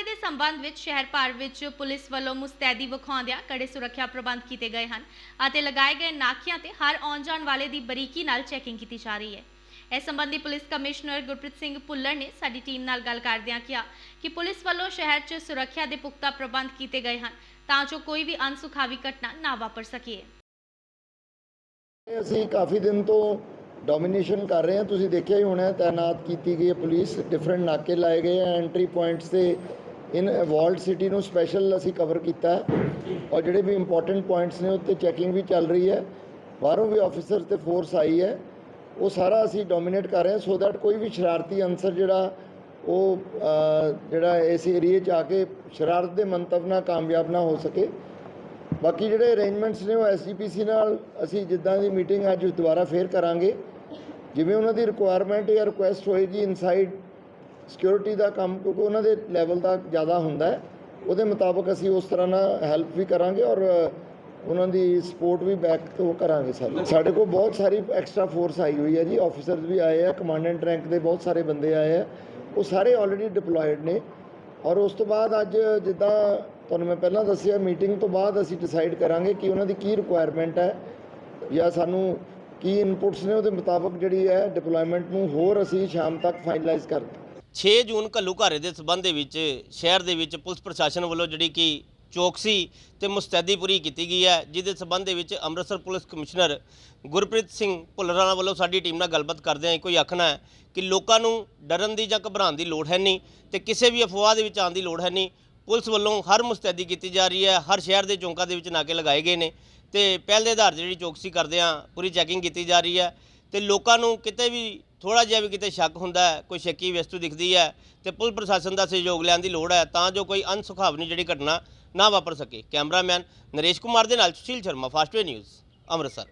ਮੁਹਾਰੇ ਦੇ ਸੰਬੰਧ ਵਿੱਚ ਸ਼ਹਿਰ ਭਰ ਵਿੱਚ ਪੁਲਿਸ ਵੱਲੋਂ ਮੁਸਤੈਦੀ ਵਿਖਾਉਂਦਿਆਂ ਕੜੇ ਸੁਰੱਖਿਆ ਪ੍ਰਬੰਧ ਕੀਤੇ ਗਏ ਹਨ ਅਤੇ ਲਗਾਏ ਗਏ ਨਾਕਿਆਂ ਤੇ ਹਰ ਆਉਣ ਜਾਣ ਵਾਲੇ ਦੀ ਬਰੀਕੀ ਨਾਲ ਚੈਕਿੰਗ ਕੀਤੀ ਜਾ ਰਹੀ ਹੈ। ਇਸ ਸੰਬੰਧੀ ਪੁਲਿਸ ਕਮਿਸ਼ਨਰ ਗੁਰਪ੍ਰੀਤ ਸਿੰਘ ਭੁੱਲਰ ਨੇ ਸਾਡੀ ਟੀਮ ਨਾਲ ਗੱਲ ਕਰਦਿਆਂ ਕਿਹਾ ਕਿ ਪੁਲਿਸ ਵੱਲੋਂ ਸ਼ਹਿਰ 'ਚ ਸੁਰੱਖਿਆ ਦੇ ਪੁਖਤਾ ਪ੍ਰਬੰਧ ਕੀਤੇ ਗਏ ਹਨ ਤਾਂ ਜੋ ਕੋਈ ਵੀ ਅਨਸੁਖਾਵੀ ਘਟਨਾ ਨਾ ਵਾਪਰ ਸਕੇ। ਅਸੀਂ ਕਾਫੀ ਦਿਨ ਤੋਂ ਡੋਮੀਨੇਸ਼ਨ ਕਰ ਰਹੇ ਹਾਂ। ਤੁਸੀਂ ਦੇਖਿਆ ਹੀ ਹੋਣਾ ਤਾਇਨਾਤ ਕੀਤੀ ਗਈ ਹੈ ਪੁਲਿਸ। ਡਿਫਰੈਂਟ ਨਾਕੇ ਲਾਏ ਗਏ ਆ ਐਂਟਰੀ ਪੁਆਇੰਟਸ ਤੇ ਇਨ ਵਰਲਡ ਸਿਟੀ ਨੂੰ ਸਪੈਸ਼ਲ ਅਸੀਂ ਕਵਰ ਕੀਤਾ ਔਰ ਜਿਹੜੇ ਵੀ ਇੰਪੋਰਟੈਂਟ ਪੁਆਇੰਟਸ ਨੇ, ਉੱਤੇ ਚੈਕਿੰਗ ਵੀ ਚੱਲ ਰਹੀ ਹੈ। ਬਾਹਰੋਂ ਵੀ ਆਫੀਸਰ ਤੇ ਫੋਰਸ ਆਈ ਹੈ। ਉਹ ਸਾਰਾ ਅਸੀਂ ਡੋਮੀਨੇਟ ਕਰ ਰਹੇ ਹਾਂ। ਸੋ ਦੈਟ ਕੋਈ ਵੀ ਸ਼ਰਾਰਤੀ ਅਨਸਰ ਜਿਹੜਾ, ਉਹ ਜਿਹੜਾ ਇਸ ਏਰੀਏ 'ਚ ਆ ਕੇ ਸ਼ਰਾਰਤ ਦੇ ਮੰਤਵ ਨਾਲ ਕਾਮਯਾਬ ਨਾ ਹੋ ਸਕੇ। ਬਾਕੀ ਜਿਹੜੇ ਅਰੇਂਜਮੈਂਟਸ ਨੇ, ਉਹ ਐਸਜੀਪੀਸੀ ਨਾਲ ਅਸੀਂ ਜਿੱਦਾਂ ਦੀ ਮੀਟਿੰਗ ਅੱਜ ਦੁਬਾਰਾ ਫੇਰ ਕਰਾਂਗੇ। ਜਿਵੇਂ ਉਹਨਾਂ ਦੀ ਰਿਕੁਆਇਰਮੈਂਟ ਜਾਂ ਰਿਕੁਐਸਟ ਹੋਏਗੀ ਇਨਸਾਈਡ ਸਿਕਿਉਰਿਟੀ ਦਾ ਕੰਮ, ਕਿਉਂਕਿ ਉਹਨਾਂ ਦੇ ਲੈਵਲ ਦਾ ਜ਼ਿਆਦਾ ਹੁੰਦਾ ਹੈ। ਉਹਦੇ ਮੁਤਾਬਕ ਅਸੀਂ ਉਸ ਤਰ੍ਹਾਂ ਨਾਲ ਹੈਲਪ ਵੀ ਕਰਾਂਗੇ ਔਰ ਉਹਨਾਂ ਦੀ ਸਪੋਰਟ ਵੀ ਬੈਕ ਤੋਂ ਕਰਾਂਗੇ ਸਰ। ਸਾਡੇ ਕੋਲ ਬਹੁਤ ਸਾਰੀ ਐਕਸਟਰਾ ਫੋਰਸ ਆਈ ਹੋਈ ਹੈ ਜੀ। ਆਫੀਸਰਸ ਵੀ ਆਏ ਆ ਕਮਾਂਡੈਂਟ ਰੈਂਕ ਦੇ ਬਹੁਤ ਸਾਰੇ ਬੰਦੇ ਆਏ ਆ। ਉਹ ਸਾਰੇ ਆਲਰੇਡੀ ਡਿਪਲੋਇਡ ਨੇ। ਔਰ ਉਸ ਤੋਂ ਬਾਅਦ ਅੱਜ ਜਿੱਦਾਂ ਤੁਹਾਨੂੰ ਮੈਂ ਪਹਿਲਾਂ ਦੱਸਿਆ ਮੀਟਿੰਗ ਤੋਂ ਬਾਅਦ ਅਸੀਂ ਡਿਸਾਈਡ ਕਰਾਂਗੇ ਕਿ ਉਹਨਾਂ ਦੀ ਕੀ ਰਿਕੁਆਇਰਮੈਂਟ ਹੈ ਜਾਂ ਸਾਨੂੰ ਕੀ ਇਨਪੁਟਸ ਨੇ। ਉਹਦੇ ਮੁਤਾਬਕ ਜਿਹੜੀ ਹੈ ਡਿਪਲੋਇਮੈਂਟ ਨੂੰ ਹੋਰ ਅਸੀਂ ਸ਼ਾਮ ਤੱਕ ਫਾਈਨਲਾਈਜ਼ ਕਰ 6 ਜੂਨ ਘੱਲੂਘਾਰੇ ਦੇ ਸਬੰਧ ਦੇ ਵਿੱਚ ਸ਼ਹਿਰ ਦੇ ਵਿੱਚ ਪੁਲਿਸ ਪ੍ਰਸ਼ਾਸਨ ਵੱਲੋਂ ਜਿਹੜੀ ਕਿ ਚੌਕਸੀ ਤੇ ਮੁਸਤੈਦੀ ਪੂਰੀ ਕੀਤੀ ਗਈ ਹੈ, ਜਿਹਦੇ ਸਬੰਧ ਦੇ ਵਿੱਚ ਅੰਮ੍ਰਿਤਸਰ ਪੁਲਿਸ ਕਮਿਸ਼ਨਰ ਗੁਰਪ੍ਰੀਤ ਸਿੰਘ ਭੁੱਲਰਾਂ ਵੱਲੋਂ ਸਾਡੀ ਟੀਮ ਨਾਲ ਗੱਲਬਾਤ ਕਰਦਿਆਂ ਕੋਈ ਆਖਣਾ ਹੈ ਕਿ ਲੋਕਾਂ ਨੂੰ ਡਰਨ ਦੀ ਜਾਂ ਘਬਰਾਉਣ ਦੀ ਲੋੜ ਹੈ ਨਹੀਂ ਤੇ ਕਿਸੇ ਵੀ ਅਫਵਾਹ ਦੇ ਵਿੱਚ ਆਉਣ ਦੀ ਲੋੜ ਹੈ ਨਹੀਂ। ਪੁਲਿਸ ਵੱਲੋਂ ਹਰ ਮੁਸਤੈਦੀ ਕੀਤੀ ਜਾ ਰਹੀ ਹੈ, ਹਰ ਸ਼ਹਿਰ ਦੇ ਚੌਂਕਾਂ ਦੇ ਵਿੱਚ ਨਾਕੇ ਲਗਾਏ ਗਏ ਨੇ ਤੇ ਪਹਿਲ ਦੇ ਆਧਾਰ ਤੇ ਜਿਹੜੀ ਚੌਕਸੀ ਕਰਦਿਆਂ ਪੂਰੀ ਚੈਕਿੰਗ ਕੀਤੀ ਜਾ ਰਹੀ ਹੈ ਤੇ ਲੋਕਾਂ ਨੂੰ ਕਿਤੇ ਵੀ ਥੋੜਾ ਜਿਹਾ ਵੀ ਕਿਤੇ ਸ਼ੱਕ ਹੁੰਦਾ ਹੈ, ਕੋਈ ਸ਼ੱਕੀ ਵਸਤੂ ਦਿਖਦੀ ਹੈ ਤੇ ਪੁਲਿਸ ਪ੍ਰਸ਼ਾਸਨ ਦਾ ਸਹਿਯੋਗ ਲੈਣ ਦੀ ਲੋੜ ਹੈ, ਤਾਂ ਜੋ ਕੋਈ ਅਨਸੁਖਾਵਨੀ ਜਿਹੜੀ ਘਟਨਾ ਨਾ ਵਾਪਰ ਸਕੇ। ਕੈਮਰਾਮੈਨ ਨਰੇਸ਼ ਕੁਮਾਰ ਦੇ ਨਾਲ ਸੁਸ਼ੀਲ ਸ਼ਰਮਾ, ਫਾਸਟਵੇ ਨਿਊਜ਼, ਅੰਮ੍ਰਿਤਸਰ।